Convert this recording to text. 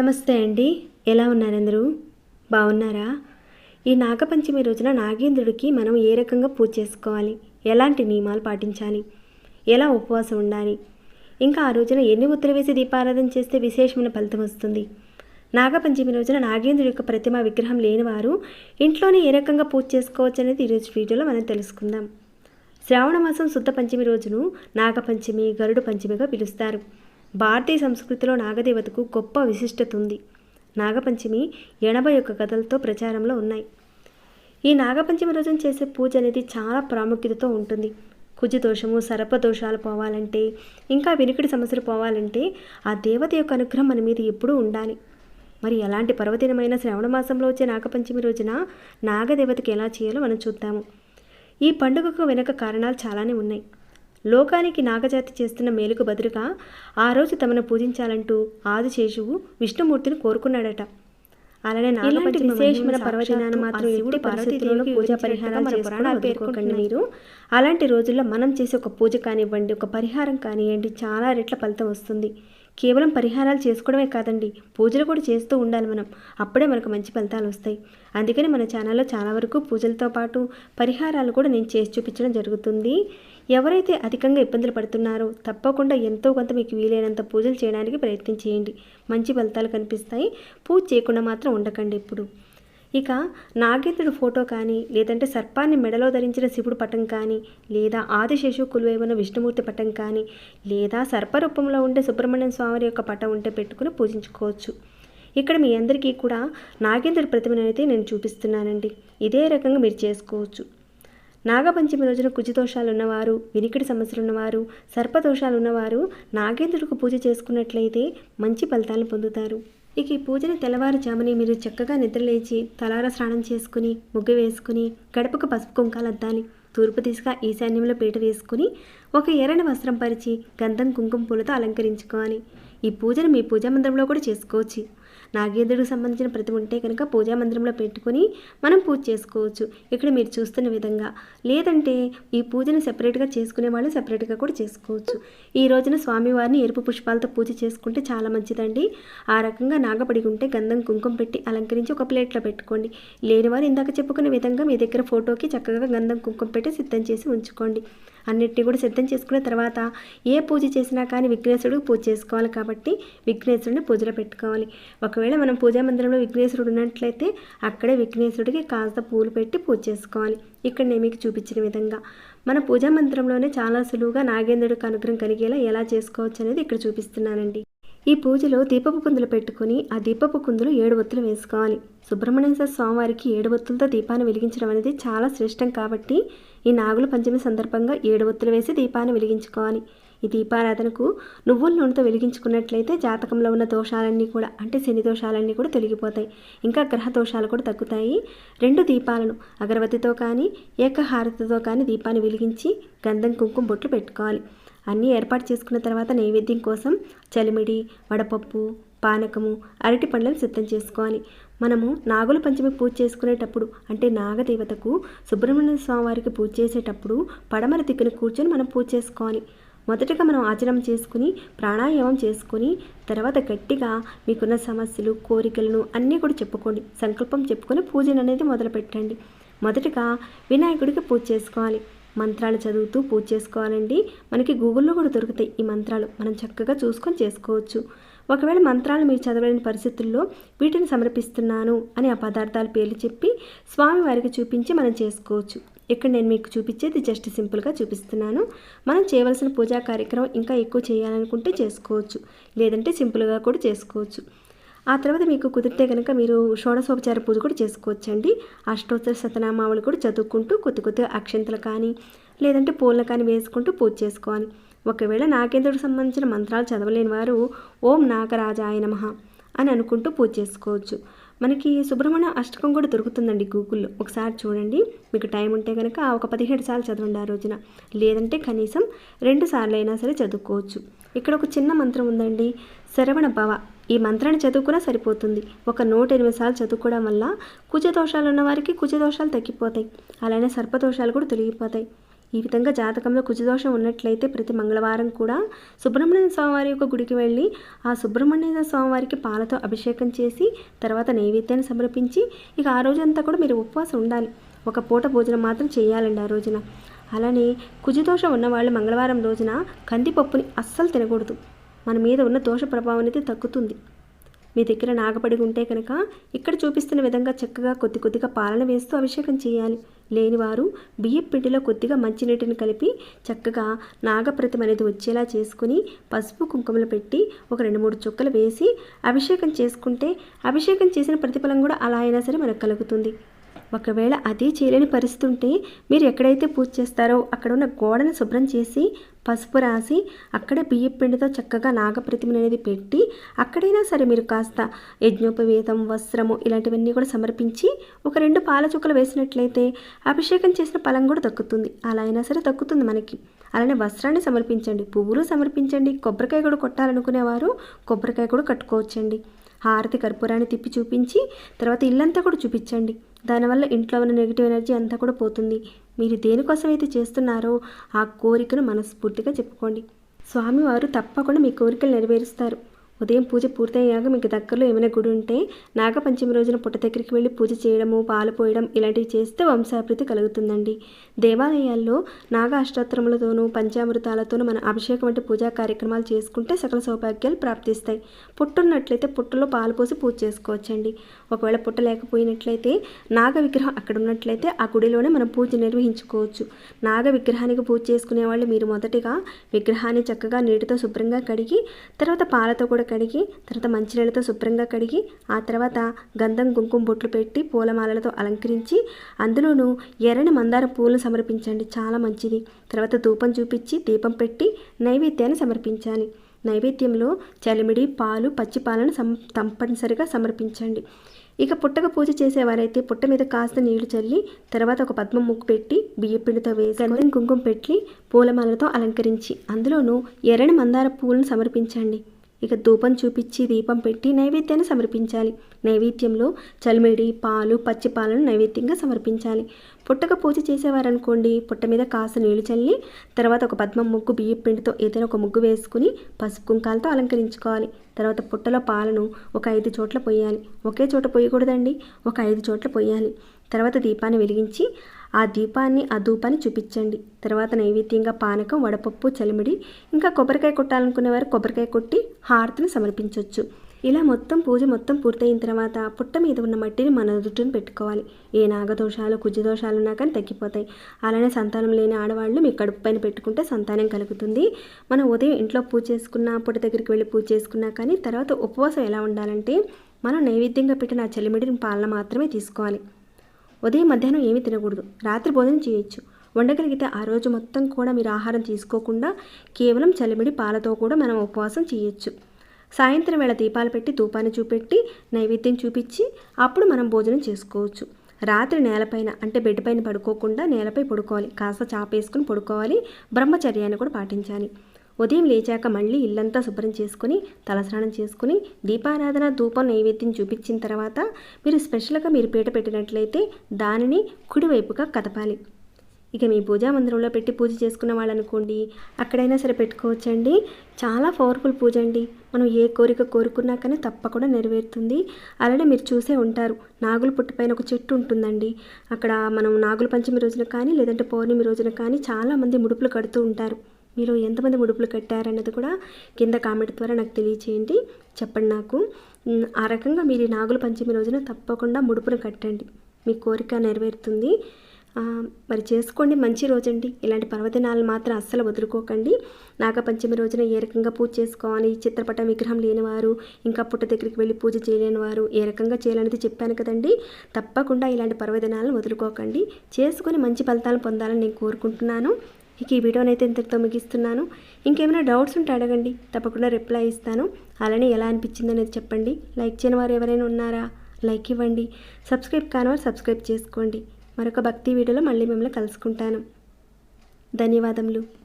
నమస్తే అండి. ఎలా ఉన్నారు అందరూ? బాగున్నారా? ఈ నాగపంచమి రోజున నాగేంద్రుడికి మనం ఏ రకంగా పూజ చేసుకోవాలి? ఎలాంటి నియమాలు పాటించాలి? ఎలా ఉపవాసం ఉండాలి? ఇంకా ఆ రోజున ఎన్ని ఉత్తర వేసి దీపారాధన చేస్తే విశేషమైన ఫలితం వస్తుంది? నాగపంచమి రోజున నాగేంద్రుడి యొక్క ప్రతిమ విగ్రహం లేని వారు ఇంట్లోనే ఏ రకంగా పూజ చేసుకోవచ్చు అనేది ఈరోజు వీడియోలో మనం తెలుసుకుందాం. శ్రావణ మాసం శుద్ధ పంచమి రోజును నాగపంచమి గరుడు పంచమిగా పిలుస్తారు. భారతీయ సంస్కృతిలో నాగదేవతకు గొప్ప విశిష్టత ఉంది నాగపంచమి ఎనభై ఒక్క కథలతో ప్రచారంలో ఉన్నాయి. ఈ నాగపంచమి రోజున చేసే పూజ అనేది చాలా ప్రాముఖ్యతతో ఉంటుంది. కుజదోషము దోషము పోవాలంటే ఇంకా వినికిడి సమస్యలు పోవాలంటే ఆ దేవత యొక్క అనుగ్రహం మన మీద ఎప్పుడూ ఉండాలి. మరి ఎలాంటి పర్వదినమైన శ్రవణ మాసంలో వచ్చే నాగపంచమి రోజున నాగదేవతకి ఎలా చేయాలో మనం చూద్దాము. ఈ పండుగకు వెనుక కారణాలు చాలానే ఉన్నాయి. లోకానికి నాగజాతి చేస్తున్న మేలుకు బదులుగా ఆ రోజు తమను పూజించాలంటూ ఆదిశేషువు విష్ణుమూర్తిని కోరుకున్నాడట. అలానే నాగపంచమి విశేషమైన పర్వదినాన్ని మాత్రం ఎప్పుడు పార్వతీదేవిలో పూజా పరిహారం మన పురాణాలు పేర్కొకండి మీరు అలాంటి రోజుల్లో మనం చేసే ఒక పూజ కానివ్వండి ఒక పరిహారం కానివ్వండి చాలా రెట్ల ఫలితం వస్తుంది. కేవలం పరిహారాలు చేసుకోవడమే కాదండి పూజలు కూడా చేస్తూ ఉండాలి మనం. అప్పుడే మనకు మంచి ఫలితాలు వస్తాయి. అందుకని మన ఛానల్లో చాలా వరకు పూజలతో పాటు పరిహారాలు కూడా నేను చేసి చూపించడం జరుగుతుంది. ఎవరైతే అధికంగా ఇబ్బందులు పడుతున్నారో తప్పకుండా ఎంతో కొంత మీకు వీలైనంత పూజలు చేయడానికి ప్రయత్నం చేయండి. మంచి ఫలితాలు కనిపిస్తాయి. పూజ చేయకుండా మాత్రం ఉండకండి ఇప్పుడు ఇక నాగేంద్రుడు ఫోటో కానీ లేదంటే సర్పాన్ని మెడలో ధరించిన శివుడు పటం కానీ లేదా ఆదిశేషు కులువై ఉన్న విష్ణుమూర్తి పటం కానీ లేదా సర్పరూపంలో ఉండే సుబ్రహ్మణ్యం స్వామి యొక్క పటం ఉంటే పెట్టుకుని పూజించుకోవచ్చు. ఇక్కడ మీ అందరికీ కూడా నాగేంద్రుడి ప్రతిమను అయితే నేను చూపిస్తున్నానండి. ఇదే రకంగా మీరు చేసుకోవచ్చు. నాగపంచమి రోజున కుజిదోషాలు ఉన్నవారు వినికిడి సమస్యలు ఉన్నవారు సర్పదోషాలు ఉన్నవారు నాగేంద్రుడికి పూజ చేసుకున్నట్లయితే మంచి ఫలితాలను పొందుతారు. ఇక ఈ పూజని తెల్లవారుజాముని మీరు చక్కగా నిద్రలేచి తలార స్నానం చేసుకుని ముగ్గు వేసుకుని గడపకు పసుపు కుంకాలు అద్దాలి. తూర్పు దిశగా ఈశాన్యంలో పీట వేసుకుని ఒక ఎర్రని వస్త్రం పరిచి గంధం కుంకుమ పూలతో అలంకరించుకోవాలి. ఈ పూజను మీ పూజా మందిరంలో కూడా చేసుకోవచ్చు. నాగేంద్రుడికి సంబంధించిన ప్రతి ఉంటే కనుక పూజా మందిరంలో పెట్టుకొని మనం పూజ చేసుకోవచ్చు. ఇక్కడ మీరు చూస్తున్న విధంగా. లేదంటే ఈ పూజను సెపరేట్గా చేసుకునే వాళ్ళు సెపరేట్గా కూడా చేసుకోవచ్చు. ఈ రోజున స్వామివారిని ఎరుపు పుష్పాలతో పూజ చేసుకుంటే చాలా మంచిదండి. ఆ రకంగా నాగపడి ఉంటే గంధం కుంకుమ పెట్టి అలంకరించి ఒక ప్లేట్లో పెట్టుకోండి. లేనివారు ఇందాక చెప్పుకున్న విధంగా మీ దగ్గర ఫోటోకి చక్కగా గంధం కుంకుమ పెట్టి సిద్ధం చేసి ఉంచుకోండి. అన్నిటిని కూడా సిద్ధం చేసుకున్న తర్వాత ఏ పూజ చేసినా కానీ విఘ్నేశ్వరుడు పూజ చేసుకోవాలి కాబట్టి విఘ్నేశ్వరుడిని పూజలో పెట్టుకోవాలి. ఒకవేళ మనం పూజా మందిరంలో విఘ్నేశ్వరుడు ఉన్నట్లయితే అక్కడే విఘ్నేశ్వరుడికి కాస్త పూలు పెట్టి పూజ చేసుకోవాలి. ఇక్కడ నేను మీకు చూపించిన విధంగా. మన పూజా మందిరంలోనే చాలా సులువుగా నాగేంద్రుడికి అనుగ్రహం కలిగేలా ఎలా చేసుకోవచ్చు అనేది ఇక్కడ చూపిస్తున్నానండి. ఈ పూజలో దీపపు కుందులు పెట్టుకుని ఆ దీపపు కుందులు ఏడు ఒత్తులు వేసుకోవాలి. సుబ్రహ్మణ్యేశ్వర స్వామివారికి ఏడు ఒత్తులతో దీపాన్ని వెలిగించడం అనేది చాలా శ్రేష్టం కాబట్టి ఈ నాగుల పంచమి సందర్భంగా ఏడు ఒత్తులు వేసి దీపాన్ని వెలిగించుకోవాలి. ఈ దీపారాధనకు నువ్వుల నూనెతో వెలిగించుకున్నట్లయితే జాతకంలో ఉన్న దోషాలన్నీ కూడా అంటే శని దోషాలన్నీ కూడా తొలగిపోతాయి. ఇంకా గ్రహ దోషాలు కూడా తగ్గుతాయి. రెండు దీపాలను అగరవత్తితో కానీ ఏకహారతితో కానీ దీపాన్ని వెలిగించి గంధం కుంకుమ బొట్లు పెట్టుకోవాలి. అన్నీ ఏర్పాటు చేసుకున్న తర్వాత నైవేద్యం కోసం చలిమిడి వడపప్పు పానకము అరటి పండ్లను సిద్ధం చేసుకోవాలి. మనము నాగుల పంచమి పూజ చేసుకునేటప్పుడు అంటే నాగదేవతకు సుబ్రహ్మణ్య స్వామి వారికి పూజ చేసేటప్పుడు పడమర దిక్కున కూర్చొని మనం పూజ చేసుకోవాలి. మొదటగా మనం ఆచరణ చేసుకుని ప్రాణాయామం చేసుకుని తర్వాత గట్టిగా మీకున్న సమస్యలు కోరికలను అన్నీ కూడా చెప్పుకోండి. సంకల్పం చెప్పుకొని పూజను అనేది మొదలు పెట్టండి. మొదటగా వినాయకుడికి పూజ చేసుకోవాలి. మంత్రాలు చదువుతూ పూజ చేసుకోవాలండి. మనకి గూగుల్లో కూడా దొరుకుతాయి ఈ మంత్రాలు. మనం చక్కగా చూసుకొని చేసుకోవచ్చు. ఒకవేళ మంత్రాలు మీరు చదవలేని పరిస్థితుల్లో వీటిని సమర్పిస్తున్నాను అని ఆ పదార్థాల పేర్లు చెప్పి స్వామి వారికి చూపించి మనం చేసుకోవచ్చు. ఇక్కడ నేను మీకు చూపించేది జస్ట్ సింపుల్గా చూపిస్తున్నాను. మనం చేయవలసిన పూజా కార్యక్రమం ఇంకా ఎక్కువ చేయాలనుకుంటే చేసుకోవచ్చు. లేదంటే సింపుల్గా కూడా చేసుకోవచ్చు. ఆ తర్వాత మీకు కుదిరితే కనుక మీరు షోడశోపచార పూజ కూడా చేసుకోవచ్చండి. అష్టోత్తర శతనామావళి కూడా చదువుకుంటూ కొద్ది కొద్దిగా అక్షంతలు కానీ లేదంటే పూలను కానీ వేసుకుంటూ పూజ చేసుకోవాలి. ఒకవేళ నాగేంద్రుడికి సంబంధించిన మంత్రాలు చదవలేని వారు ఓం నాగరాజాయ నమ అని అనుకుంటూ పూజ చేసుకోవచ్చు. మనకి సుబ్రహ్మణ్య అష్టకం కూడా దొరుకుతుందండి గూగుల్లో. ఒకసారి చూడండి. మీకు టైం ఉంటే కనుక ఒక పదిహేడు సార్లు చదవండి ఆ రోజున. లేదంటే కనీసం రెండు సార్లు అయినా సరే చదువుకోవచ్చు. ఇక్కడ ఒక చిన్న మంత్రం ఉందండి. శరవణ భవ. ఈ మంత్రాన్ని చదువుకున్నా సరిపోతుంది. ఒక నూట ఎనిమిది సార్లు చదువుకోవడం వల్ల కుజ దోషాలు ఉన్న వారికి కుజ దోషాలు తగ్గిపోతాయి. అలానే సర్పదోషాలు కూడా తొలగిపోతాయి. ఈ విధంగా జాతకంలో కుజదోషం ఉన్నట్లయితే ప్రతి మంగళవారం కూడా సుబ్రహ్మణ్య స్వామివారి యొక్క గుడికి వెళ్ళి ఆ సుబ్రహ్మణ్య స్వామివారికి పాలతో అభిషేకం చేసి తర్వాత నైవేద్యాన్ని సమర్పించి ఇక ఆ రోజంతా కూడా మీరు ఉపవాసం ఉండాలి. ఒక పూట భోజనం మాత్రం చేయాలండి ఆ రోజున. అలానే కుజదోషం ఉన్నవాళ్ళు మంగళవారం రోజున కందిపప్పుని అస్సలు తినకూడదు. మన మీద ఉన్న దోష ప్రభావం అనేది తగ్గుతుంది. మీ దగ్గర నాగపడి ఉంటే కనుక ఇక్కడ చూపిస్తున్న విధంగా చక్కగా కొద్ది కొద్దిగా పాలన వేస్తూ అభిషేకం చేయాలి. లేనివారు బియ్యం పిండిలో కొద్దిగా మంచినీటిని కలిపి చక్కగా నాగప్రతిమ అనేది వచ్చేలా చేసుకుని పసుపు కుంకుమలు పెట్టి ఒక రెండు మూడు చుక్కలు వేసి అభిషేకం చేసుకుంటే అభిషేకం చేసిన ప్రతిఫలం కూడా అలా అయినా సరే మనకు కలుగుతుంది. ఒకవేళ అదే చేయలేని పరిస్థితి ఉంటే మీరు ఎక్కడైతే పూజ చేస్తారో అక్కడ ఉన్న గోడను శుభ్రం చేసి పసుపు రాసి అక్కడే బియ్యం పిండితో చక్కగా నాగప్రతిమను అనేది పెట్టి అక్కడైనా సరే మీరు కాస్త యజ్ఞోపవేతం వస్త్రము ఇలాంటివన్నీ కూడా సమర్పించి ఒక రెండు పాల చుక్కలు వేసినట్లయితే అభిషేకం చేసిన ఫలం కూడా దక్కుతుంది. అలా అయినా సరే దక్కుతుంది మనకి. అలానే వస్త్రాన్ని సమర్పించండి. పువ్వులు సమర్పించండి. కొబ్బరికాయ కూడా కొట్టాలనుకునేవారు కొబ్బరికాయ కూడా కట్టుకోవచ్చండి. హారతి కర్పూరాన్ని తిప్పి చూపించి తర్వాత ఇల్లంతా కూడా చూపించండి. దానివల్ల ఇంట్లో ఉన్న నెగిటివ్ ఎనర్జీ అంతా కూడా పోతుంది. మీరు దేనికోసం అయితే చేస్తున్నారో ఆ కోరికను మనస్ఫూర్తిగా చెప్పుకోండి. స్వామివారు తప్పకుండా మీ కోరికలు నెరవేరుస్తారు. ఉదయం పూజ పూర్తయ్యాక మీకు దగ్గరలో ఏమైనా గుడి ఉంటే నాగపంచమి రోజున పుట్ట దగ్గరికి వెళ్ళి పూజ చేయడము పాలు పోయడం ఇలాంటివి చేస్తే వంశాభివృద్ధి కలుగుతుందండి. దేవాలయాల్లో నాగ అష్టోత్తరములతోనూ పంచామృతాలతోనూ మన అభిషేకం వంటి పూజా కార్యక్రమాలు చేసుకుంటే సకల సౌభాగ్యాలు ప్రాప్తిస్తాయి. పుట్టున్నట్లయితే పుట్టలో పాలు పోసి పూజ చేసుకోవచ్చండి. ఒకవేళ పుట్ట లేకపోయినట్లయితే నాగ విగ్రహం అక్కడ ఉన్నట్లయితే ఆ గుడిలోనే మనం పూజ నిర్వహించుకోవచ్చు. నాగ విగ్రహానికి పూజ చేసుకునే వాళ్ళు మీరు మొదటిగా విగ్రహాన్ని చక్కగా నీటితో శుభ్రంగా కడిగి తర్వాత పాలతో కూడా కడిగి తర్వాత మంచినీళ్ళతో శుభ్రంగా కడిగి ఆ తర్వాత గంధం కుంకుమ బొట్లు పెట్టి పూలమాలలతో అలంకరించి అందులోనూ ఎర్రని మందార పూలను సమర్పించండి. చాలా మంచిది. తర్వాత ధూపం చూపించి దీపం పెట్టి నైవేద్యాన్ని సమర్పించాలి. నైవేద్యంలో చలిమిడి పాలు పచ్చి పాలను సం తప్పనిసరిగా సమర్పించండి. ఇక పుట్టక పూజ చేసేవారైతే పుట్ట మీద కాస్త నీళ్ళు చల్లి తర్వాత ఒక పద్మం ముగ్గు పెట్టి బియ్యపిండితో వేసి గంధం కుంకుమ పెట్టి పూలమాలతో అలంకరించి అందులోనూ ఎర్రని మందార పూలను సమర్పించండి. ఇక ధూపం చూపించి దీపం పెట్టి నైవేద్యాన్ని సమర్పించాలి. నైవేద్యంలో చలిమిడి పాలు పచ్చి పాలను నైవేద్యంగా సమర్పించాలి. పుట్టక పూజ చేసేవారనుకోండి పుట్ట మీద కాస్త నీళ్ళు చల్లి తర్వాత ఒక పద్మం ముగ్గు బియ్యం పిండితో ఏదైనా ఒక ముగ్గు వేసుకుని పసుపు కుంకాలతో అలంకరించుకోవాలి. తర్వాత పుట్టలో పాలను ఒక ఐదు చోట్ల పోయాలి ఒకే చోట పోయకూడదండి ఒక ఐదు చోట్ల పోయాలి తర్వాత దీపాన్ని వెలిగించి ఆ దీపాన్ని ఆ ధూపాన్ని చూపించండి. తర్వాత నైవేద్యంగా పానకం వడపప్పు చలిమిడి ఇంకా కొబ్బరికాయ కొట్టాలనుకునే వారు కొబ్బరికాయ కొట్టి హారతిని సమర్పించవచ్చు ఇలా మొత్తం పూజ మొత్తం పూర్తయిన తర్వాత పుట్ట మీద ఉన్న మట్టిని మన దుట్టును పెట్టుకోవాలి. ఏ నాగదోషాలు కుజదోషాలు ఉన్నా కానీ తగ్గిపోతాయి. అలానే సంతానం లేని ఆడవాళ్ళు మీ కడుపు పైన పెట్టుకుంటే సంతానం కలుగుతుంది. మనం ఉదయం ఇంట్లో పూజ చేసుకున్నా పుట్ట దగ్గరికి వెళ్ళి పూజ చేసుకున్నా కానీ తర్వాత ఉపవాసం ఎలా ఉండాలంటే మనం నైవేద్యంగా పెట్టిన ఆ చలిమిడిని పాలన మాత్రమే తీసుకోవాలి. ఉదయం మధ్యాహ్నం ఏమీ తినకూడదు. రాత్రి భోజనం చేయొచ్చు. వండగలిగితే ఆ రోజు మొత్తం కూడా మీరు ఆహారం తీసుకోకుండా కేవలం చలిమిడి పాలతో కూడా మనం ఉపవాసం చేయొచ్చు. సాయంత్రం వేళ దీపాలు పెట్టి ధూపాన్ని చూపెట్టి నైవేద్యం చూపించి అప్పుడు మనం భోజనం చేసుకోవచ్చు. రాత్రి నేలపైన అంటే బెడ్ పైన పడుకోకుండా నేలపై పడుకోవాలి. కాస్త చాపేసుకుని పడుకోవాలి. బ్రహ్మచర్యాన్ని కూడా పాటించాలి. ఉదయం లేచాక మళ్ళీ ఇల్లంతా శుభ్రం చేసుకుని తలస్నానం చేసుకుని దీపారాధన ధూపం నైవేద్యం చూపించిన తర్వాత మీరు స్పెషల్గా మీరు పీట పెట్టినట్లయితే దానిని కుడివైపుగా కదపాలి. ఇక మీ పూజా మందిరంలో పెట్టి పూజ చేసుకున్న వాళ్ళనుకోండి అక్కడైనా సరే పెట్టుకోవచ్చండి. చాలా పవర్ఫుల్ పూజ అండి. మనం ఏ కోరిక కోరుకున్నా కానీ తప్పకుండా నెరవేరుతుంది. అలానే మీరు చూసే ఉంటారు. నాగుల పుట్టుపైన ఒక చెట్టు ఉంటుందండి. అక్కడ మనం నాగుల పంచమి రోజున కానీ లేదంటే పౌర్ణమి రోజున కానీ చాలామంది ముడుపులు కడుతూ ఉంటారు. మీరు ఎంతమంది ముడుపులు కట్టారన్నది కూడా కింద కామెంట్ ద్వారా నాకు తెలియచేయండి. చెప్పండి నాకు. ఆ రకంగా మీరు ఈ నాగుల పంచమి రోజున తప్పకుండా ముడుపును కట్టండి. మీ కోరిక నెరవేరుతుంది. మరి చేసుకోండి మంచి రోజండి. ఇలాంటి పర్వదినాలు మాత్రం అస్సలు వదులుకోకండి. నాగపంచమి రోజున ఏ రకంగా పూజ చేసుకోవాలి? చిత్రపటం విగ్రహం లేనివారు ఇంకా పుట్ట దగ్గరికి వెళ్ళి పూజ చేయలేని వారు ఏ రకంగా చేయాలనేది చెప్పాను కదండి. తప్పకుండా ఇలాంటి పర్వదినాలను వదులుకోకండి. చేసుకొని మంచి ఫలితాలు పొందాలని నేను కోరుకుంటున్నాను. ఇక ఈ వీడియోని అయితే ఇంతటితో ముగిస్తున్నాను. ఇంకేమైనా డౌట్స్ ఉంటే అడగండి. తప్పకుండా రిప్లై ఇస్తాను. అలానే ఎలా అనిపించింది అనేది చెప్పండి. లైక్ చేయని వారు ఎవరైనా ఉన్నారా? లైక్ ఇవ్వండి. సబ్స్క్రైబ్ కాని వారు సబ్స్క్రైబ్ చేసుకోండి. మరొక భక్తి వీడియోలో మళ్ళీ మిమ్మల్ని కలుసుకుంటాను. ధన్యవాదములు.